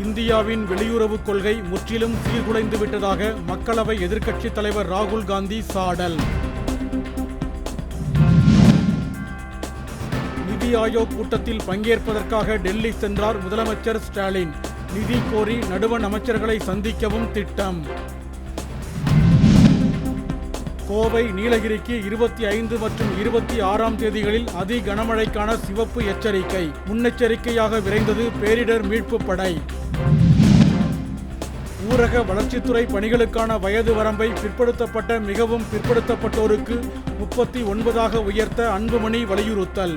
இந்தியாவின் வெளியுறவுக் கொள்கை முற்றிலும் சீர்குலைந்து விட்டதாக மக்களவை எதிர்க்கட்சித் தலைவர் ராகுல் காந்தி சாடல். நிதி ஆயோக் கூட்டத்தில் பங்கேற்பதற்காக டெல்லி சென்றார் முதலமைச்சர் ஸ்டாலின். நிதி கோரி நடுவண் அமைச்சர்களை சந்திக்கவும் திட்டம். கோவை நீலகிரிக்கு இருபத்தி ஐந்து மற்றும் இருபத்தி ஆறாம் தேதிகளில் அதி கனமழைக்கான சிவப்பு எச்சரிக்கை. முன்னெச்சரிக்கையாக விரைந்தது பேரிடர் மீட்புப் படை. ஊரக வளர்ச்சித்துறை பணிகளுக்கான வயது வரம்பை பிற்படுத்தப்பட்ட மிகவும் பிற்படுத்தப்பட்டோருக்கு முப்பத்தி ஒன்பதாக உயர்த்த அன்புமணி வலியுறுத்தல்.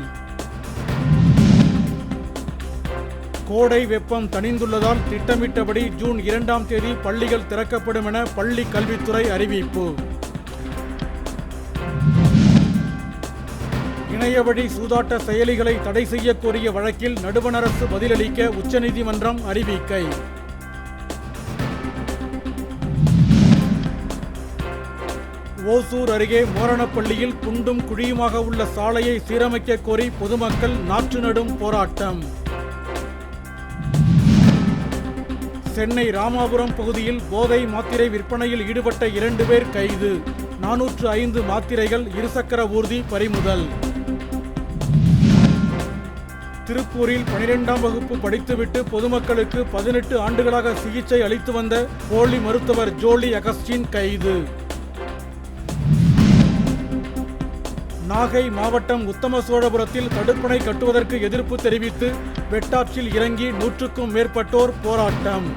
கோடை வெப்பம் தணிந்துள்ளதால் திட்டமிட்டபடி ஜூன் இரண்டாம் தேதி பள்ளிகள் திறக்கப்படும் என பள்ளி கல்வித்துறை அறிவிப்பு. இணையவழி சூதாட்ட செயலிகளை தடை செய்யக்கோரிய வழக்கில் நடுவணரசு பதிலளிக்க உச்சநீதிமன்றம் அறிவிக்கை. ஓசூர் அருகே மோரணப்பள்ளியில் குண்டும் குழியுமாக உள்ள சாலையை சீரமைக்க கோரி பொதுமக்கள் நாற்று நடும் போராட்டம். சென்னை ராமாபுரம் பகுதியில் போதை மாத்திரை விற்பனையில் ஈடுபட்ட இரண்டு பேர் கைது. நானூற்று ஐந்து மாத்திரைகள் இருசக்கர ஊர்தி பறிமுதல். திருப்பூரில் பனிரெண்டாம் வகுப்பு படித்துவிட்டு பொதுமக்களுக்கு பதினெட்டு ஆண்டுகளாக சிகிச்சை அளித்து வந்த போலி மருத்துவர் ஜோலி அகஸ்டின் கைது. நாகை மாவட்டம் உத்தம சோழபுரத்தில் தடுப்பணை கட்டுவதற்கு எதிர்ப்பு தெரிவித்து வெட்டாற்றில் இறங்கி நூற்றுக்கும் மேற்பட்டோர் போராட்டம்.